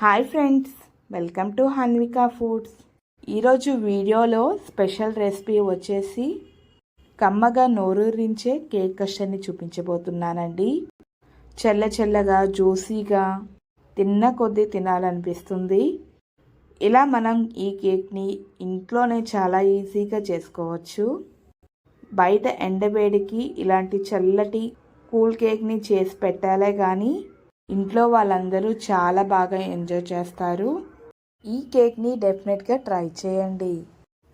Hi friends welcome to Hanvika foods. ఈరోజు వీడియోలో special recipe వచ్చేసి కమ్మగా నోరూరించే కేక్ కస్టర్ని చూపించబోతున్నానండి. చల్ల చల్లగా జ్యూసీగా తిన్న కొద్దీ తినాలనిపిస్తుంది. ఇలా మనం ఈ కేక్ని ఇంట్లోనే చాలా ఈజీగా చేసుకోవచ్చు. బయట ఎండవేడికి ఇలాంటి చల్లటి కూల్ కేక్ని చేసి పెట్టాలే కానీ ఇంట్లో వాళ్ళందరూ చాలా బాగా ఎంజాయ్ చేస్తారు. ఈ కేక్ని డెఫినెట్గా ట్రై చేయండి.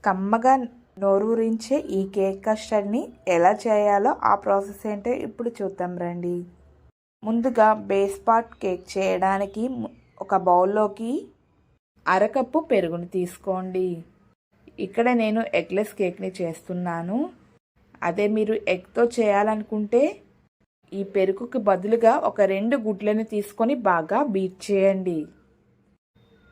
కమ్మగా నోరూరించే ఈ కేక్ కస్టర్డ్ని ఎలా చేయాలో ఆ ప్రాసెస్ ఏంటో ఇప్పుడు చూద్దాం రండి. ముందుగా బేస్ పాట్ కేక్ చేయడానికి ఒక బౌల్లోకి అరకప్పు పెరుగుని తీసుకోండి. ఇక్కడ నేను ఎగ్లెస్ కేక్ని చేస్తున్నాను. అదే మీరు ఎగ్తో చేయాలనుకుంటే ఈ పెరుగుకి బదులుగా ఒక రెండు గుడ్లను తీసుకొని బాగా బీట్ చేయండి.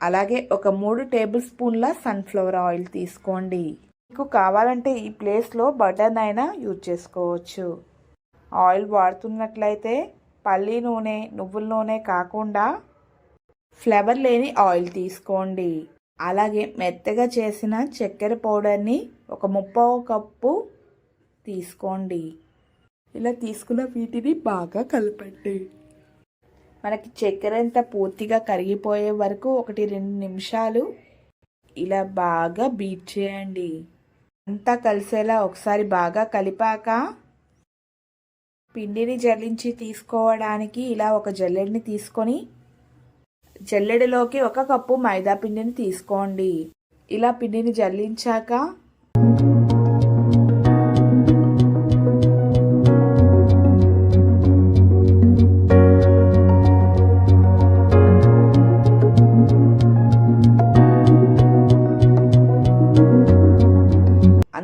అలాగే ఒక మూడు టేబుల్ స్పూన్ల సన్ఫ్లవర్ ఆయిల్ తీసుకోండి. మీకు కావాలంటే ఈ ప్లేస్లో బటర్ అయినా యూజ్ చేసుకోవచ్చు. ఆయిల్ వాడుతున్నట్లయితే పల్లి నూనె నువ్వుల నూనె కాకుండా ఫ్లేవర్ లేని ఆయిల్ తీసుకోండి. అలాగే మెత్తగా చేసిన చక్కెర పౌడర్ని ఒక ముప్పావు కప్పు తీసుకోండి. ఇలా తీసుకున్న వీటిని బాగా కలపండి. మనకి చక్కెర అంతా పూర్తిగా కరిగిపోయే వరకు ఒకటి రెండు నిమిషాలు ఇలా బాగా బీట్ చేయండి. అంతా కలిసేలా ఒకసారి బాగా కలిపాక పిండిని జల్లించి తీసుకోవడానికి ఇలా ఒక జల్లెడిని తీసుకొని జల్లెడలోకి ఒక కప్పు మైదా పిండిని తీసుకోండి. ఇలా పిండిని జల్లించాక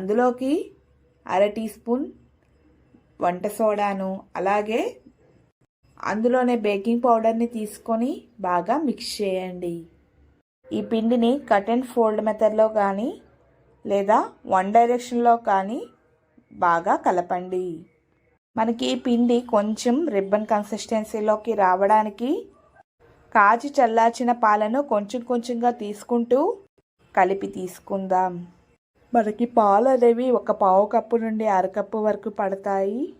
అందులోకి అర టీ స్పూన్ వంట సోడాను అలాగే అందులోనే బేకింగ్ పౌడర్ని తీసుకొని బాగా మిక్స్ చేయండి. ఈ పిండిని కట్ అండ్ ఫోల్డ్ మెథడ్లో కానీ లేదా వన్ డైరెక్షన్లో కానీ బాగా కలపండి. మనకి ఈ పిండి కొంచెం రిబ్బన్ కన్సిస్టెన్సీలోకి రావడానికి కాచి చల్లార్చిన పాలను కొంచెం కొంచెంగా తీసుకుంటూ కలిపి తీసుకుందాం. మనకి పాలు అనేవి ఒక పావు కప్పు నుండి అరకప్పు వరకు పడతాయి.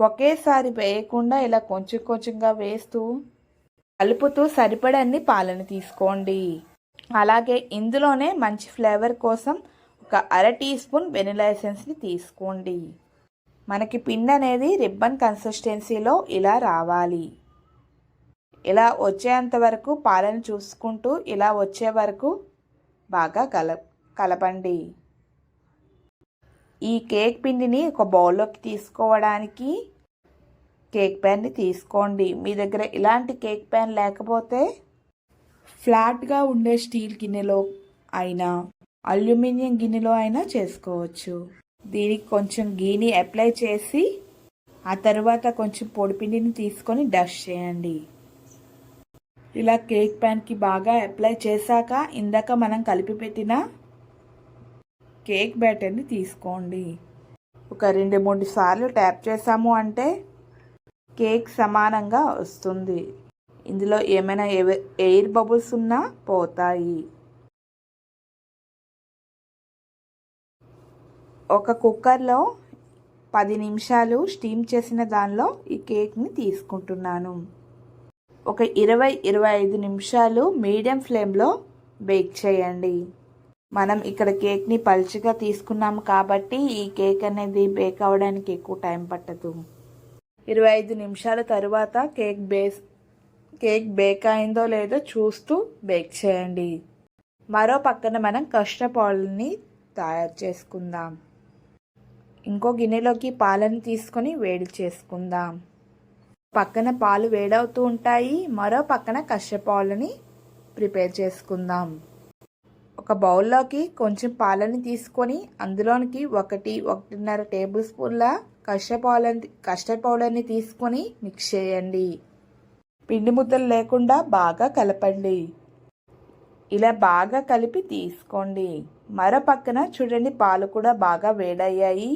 ఒకేసారి వేయకుండా ఇలా కొంచెం కొంచెంగా వేస్తూ కలుపుతూ సరిపడన్ని పాలను తీసుకోండి. అలాగే ఇందులోనే మంచి ఫ్లేవర్ కోసం ఒక అర టీ స్పూన్ వెనిలా ఎసెన్స్ని తీసుకోండి. మనకి పిండి అనేది రిబ్బన్ కన్సిస్టెన్సీలో ఇలా రావాలి. ఇలా వచ్చేంత వరకు పాలను చూసుకుంటూ ఇలా వచ్చే వరకు బాగా కల కలపండి. ఈ కేక్ పిండిని ఒక బౌల్లోకి తీసుకోవడానికి కేక్ ప్యాన్ని తీసుకోండి. మీ దగ్గర ఇలాంటి కేక్ ప్యాన్ లేకపోతే ఫ్లాట్గా ఉండే స్టీల్ గిన్నెలో అయినా అల్యూమినియం గిన్నెలో అయినా చేసుకోవచ్చు. దీనికి కొంచెం గీని అప్లై చేసి ఆ తర్వాత కొంచెం పొడిపిండిని తీసుకొని డస్ట్ చేయండి. ఇలా కేక్ ప్యాన్కి బాగా అప్లై చేశాక ఇందాక మనం కలిపి పెట్టిన కేక్ బ్యాటర్ని తీసుకోండి. ఒక రెండు మూడు సార్లు ట్యాప్ చేసాము అంటే కేక్ సమానంగా వస్తుంది. ఇందులో ఏమైనా ఎవ- ఎయిర్ బబుల్స్ ఉన్నా పోతాయి. ఒక కుక్కర్లో పది నిమిషాలు స్టీమ్ చేసిన దానిలో ఈ కేక్ని తీసుకుంటున్నాను. ఒక ఇరవై ఇరవై ఐదు నిమిషాలు మీడియం ఫ్లేమ్లో బేక్ చేయండి. మనం ఇక్కడ కేక్ని పలుచగా తీసుకున్నాం కాబట్టి ఈ కేక్ అనేది బేక్ అవ్వడానికి ఎక్కువ టైం పట్టదు. ఇరవై ఐదు నిమిషాల తర్వాత కేక్ బేస్ కేక్ బేక్ అయిందో లేదో చూస్తూ బేక్ చేయండి. మరో పక్కన మనం కస్టర్డ్ తయారు చేసుకుందాం. ఇంకో గిన్నెలోకి పాలను తీసుకొని వేడి చేసుకుందాం. పక్కన పాలు వేడవుతూ ఉంటాయి. మరో పక్కన కష్టపాలని ప్రిపేర్ చేసుకుందాం. ఒక బౌల్లోకి కొంచెం పాలని తీసుకొని అందులోనికి ఒకటి ఒకటిన్నర టేబుల్ స్పూన్ల కష్టపాలని కస్టర్డ్ పౌడర్ని తీసుకొని మిక్స్ చేయండి. పిండి ముద్దలు లేకుండా బాగా కలపండి. ఇలా బాగా కలిపి తీసుకోండి. మరో పక్కన చూడండి పాలు కూడా బాగా వేడయ్యాయి.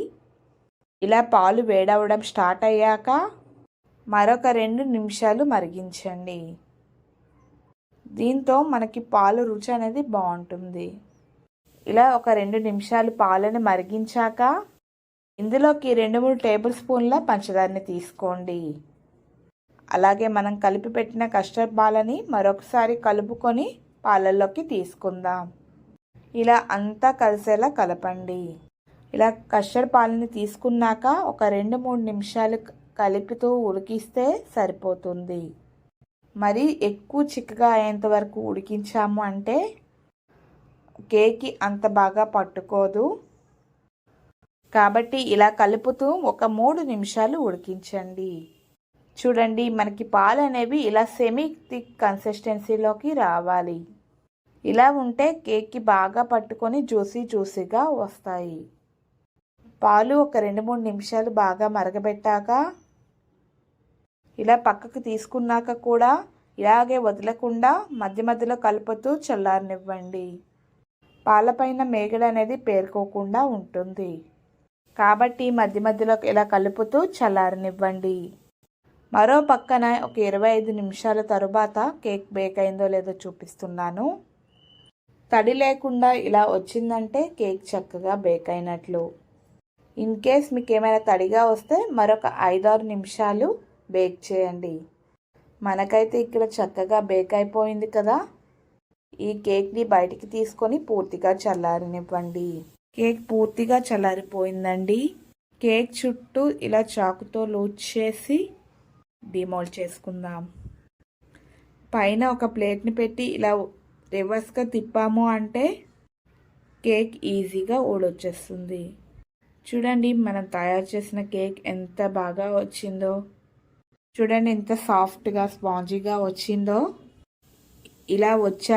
ఇలా పాలు వేడవడం స్టార్ట్ అయ్యాక మరొక రెండు నిమిషాలు మరిగించండి. దీంతో మనకి పాలు రుచి అనేది బాగుంటుంది. ఇలా ఒక రెండు నిమిషాలు పాలను మరిగించాక ఇందులోకి రెండు మూడు టేబుల్ స్పూన్ల పంచదారని తీసుకోండి. అలాగే మనం కలిపి పెట్టిన కస్టర్డ్ పాలని మరొకసారి కలుపుకొని పాలల్లోకి తీసుకుందాం. ఇలా అంతా కలిసేలా కలపండి. ఇలా కస్టర్డ్ పాలని తీసుకున్నాక ఒక రెండు మూడు నిమిషాలు కలుపుతూ ఉడికిస్తే సరిపోతుంది. మరి ఎక్కువ చిక్కగా అయ్యేంత వరకు ఉడికించాము అంటే కేక్కి అంత బాగా పట్టుకోదు. కాబట్టి ఇలా కలుపుతూ ఒక మూడు నిమిషాలు ఉడికించండి. చూడండి మనకి పాలు అనేవి ఇలా సెమీ థిక్ కన్సిస్టెన్సీలోకి రావాలి. ఇలా ఉంటే కేక్కి బాగా పట్టుకొని జ్యూసీ జ్యూసీగా వస్తాయి. పాలు ఒక రెండు మూడు నిమిషాలు బాగా మరగబెట్టాక ఇలా పక్కకు తీసుకున్నాక కూడా ఇలాగే వదలకుండా మధ్య మధ్యలో కలుపుతూ చల్లారనివ్వండి. పాలపైన మేగడ అనేది పేరుకోకుండా ఉంటుంది. కాబట్టి మధ్య మధ్యలో ఇలా కలుపుతూ చల్లారనివ్వండి. మరో పక్కన ఒక ఇరవై ఐదు నిమిషాల తరువాత కేక్ బేక్ అయిందో లేదో చూపిస్తున్నాను. తడి లేకుండా ఇలా వచ్చిందంటే కేక్ చక్కగా బేక్ అయినట్లు. ఇన్ కేస్ మీకు ఏమైనా తడిగా వస్తే మరొక ఐదారు నిమిషాలు బేక్ చేయండి. మనకైతే ఇక్కడ చక్కగా బేక్ అయిపోయింది కదా? ఈ కేక్ని బయటికి తీసుకొని పూర్తిగా చల్లారనివ్వండి. కేక్ పూర్తిగా చల్లారిపోయిందండి. కేక్ చుట్టూ ఇలా చాకుతో లూజ్ చేసి డిమోల్ చేసుకుందాం. పైన ఒక ప్లేట్ని పెట్టి ఇలా రివర్స్గా తిప్పాము అంటే కేక్ ఈజీగా ఊడొచ్చేస్తుంది. చూడండి మనం తయారు చేసిన కేక్ ఎంత బాగా వచ్చిందో. చూడండి ఎంత సాఫ్ట్గా స్పాంజీగా వచ్చిందో. ఇలా వచ్చా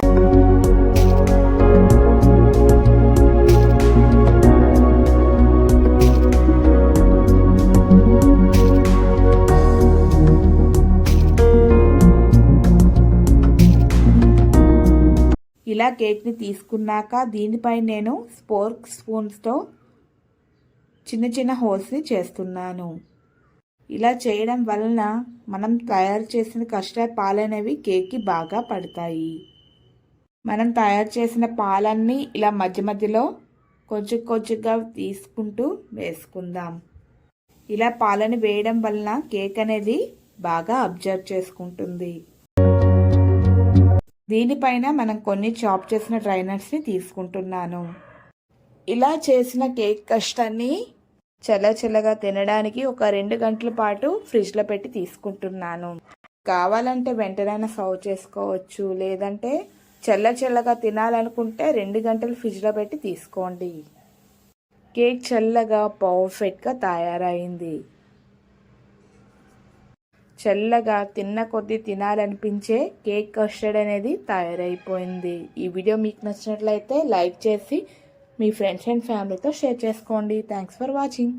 ఇలా కేక్ని తీసుకున్నాక దీనిపై నేను స్పోర్క్ స్పూన్స్తో చిన్న చిన్న హోల్స్ని చేస్తున్నాను. ఇలా చేయడం వలన మనం తయారు చేసిన కస్టర్డ్ పాలనేవి కేక్కి బాగా పడతాయి. మనం తయారు చేసిన పాలన్నీ ఇలా మధ్య మధ్యలో కొంచెం కొంచెంగా తీసుకుంటూ వేసుకుందాం. ఇలా పాలని వేయడం వలన కేక్ అనేది బాగా అబ్జర్వ్ చేసుకుంటుంది. దీనిపైన మనం కొన్ని చాప్ చేసిన డ్రైనట్స్ని తీసుకుంటున్నాను. ఇలా చేసిన కేక్ కష్టాన్ని చల్ల చల్లగా తినడానికి ఒక రెండు గంటల పాటు ఫ్రిడ్జ్లో పెట్టి తీసుకుంటున్నాను. కావాలంటే వెంటనే సర్వ్ చేసుకోవచ్చు. లేదంటే చల్ల చల్లగా తినాలనుకుంటే రెండు గంటలు ఫ్రిడ్జ్లో పెట్టి తీసుకోండి. కేక్ చల్లగా పర్ఫెక్ట్గా తయారైంది. చల్లగా తిన్న కొద్దీ తినాలనిపించే కేక్ కస్టర్డ్ అనేది తయారైపోయింది. ఈ వీడియో మీకు నచ్చినట్లయితే లైక్ చేసి మీ ఫ్రెండ్స్ అండ్ ఫ్యామిలీతో షేర్ చేసుకోండి. Thanks for watching